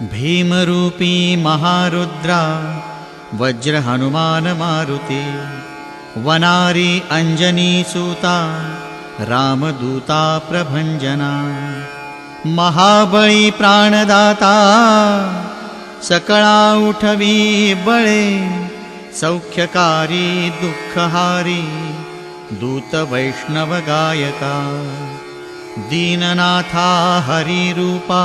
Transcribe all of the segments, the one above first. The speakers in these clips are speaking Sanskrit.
भीमरूपी महारुद्रा वज्रहनुमानमारुति वनारी अञ्जनीसूता रामदूता प्रभञ्जना महाबळी प्राणदाता सकळा उठवी बळे सौख्यकारी दुःखहारी दूतवैष्णवगायका दीननाथा हरिरूपा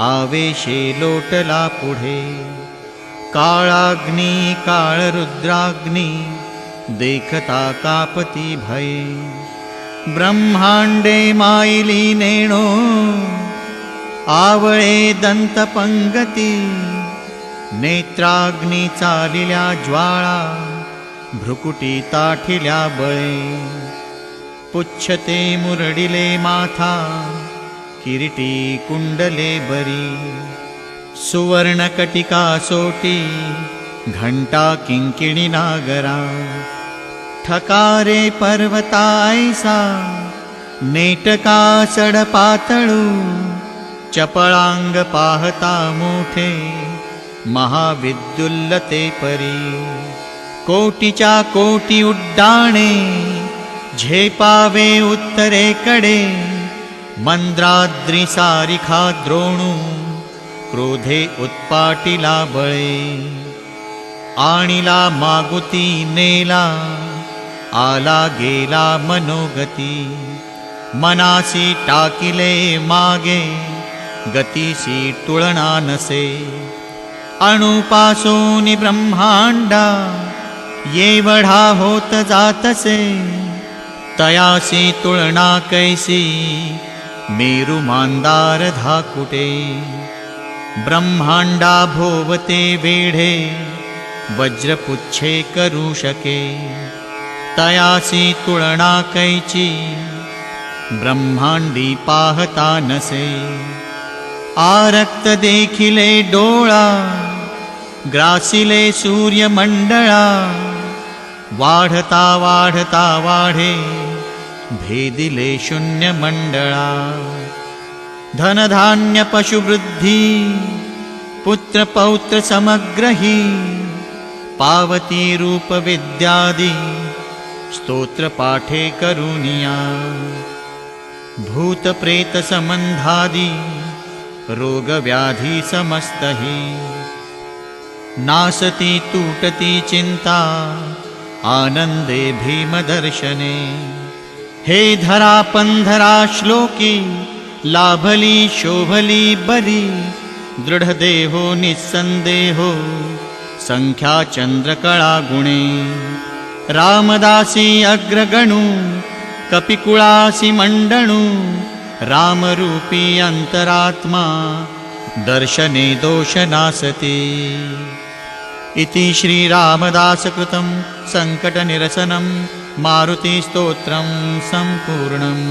आवेशे लोटला पुढे काळाग्नी काळरुद्राग्नी देखता कापती भये। ब्रह्माण्डे मायिली नेणो आवळे दन्तपङ्गती नेत्राग्नी चालिल्या ज्वाळा भ्रुकुटी ताठिल्या बळे। पुच्छते मुरडिले माथा किरीटी कुण्डले बरी सुवर्णकटिका सोटी घण्टा किङ्किणी नागरा ठकारे पर्वतायसा नेटका सडपातळू चपळांग पाहता मोठे महाविद्युल्लते परी कोटीच्या कोटी उड्डाणे झेपावे उत्तरेकडे मन्द्राद्रिसारिखा द्रोणू क्रोधे उत्पाटिला बळे। आणिला मागुती नेला आला गेला मनोगती। मनासी टाकिले मागे गतीसी तुळना नसे। अणुपासून ब्रह्मांडा येवढा होत जातसे। तयासी तुळना कैसी मेरु मांदार धाकुटे ब्रह्मांडा भोवते वेढे वज्रपुच्छे करू शके तयासी तुळना कैची ब्रह्मांडी पाहता नसे। आरक्त देखिले डोळा ग्रासिले सूर्यमंडळा वाढता वाढता वाढे भेदिले शून्यमंडळा धनधान्य पशुवृद्धी पुत्रपौत्र समग्रही पावती रूपविद्यादि स्तोत्रपाठे करुनिया भूतप्रेतसम्बन्धादि रोगव्याधि समस्तहि। नासति तूटति चिन्ता आनन्दे भीमदर्शने हे धरा पन्धरा श्लोकी लाभली शोभली बली दृढदेहो निस्सन्देहो सङ्ख्याचन्द्रकलागुणे रामदासी अग्रगणु कपिकुळासि मण्डणु रामरूपी अन्तरात्मा दर्शने दोषनासति इति श्रीरामदासकृतं सङ्कटनिरसनं मारुतिस्तोत्रं सम्पूर्णम्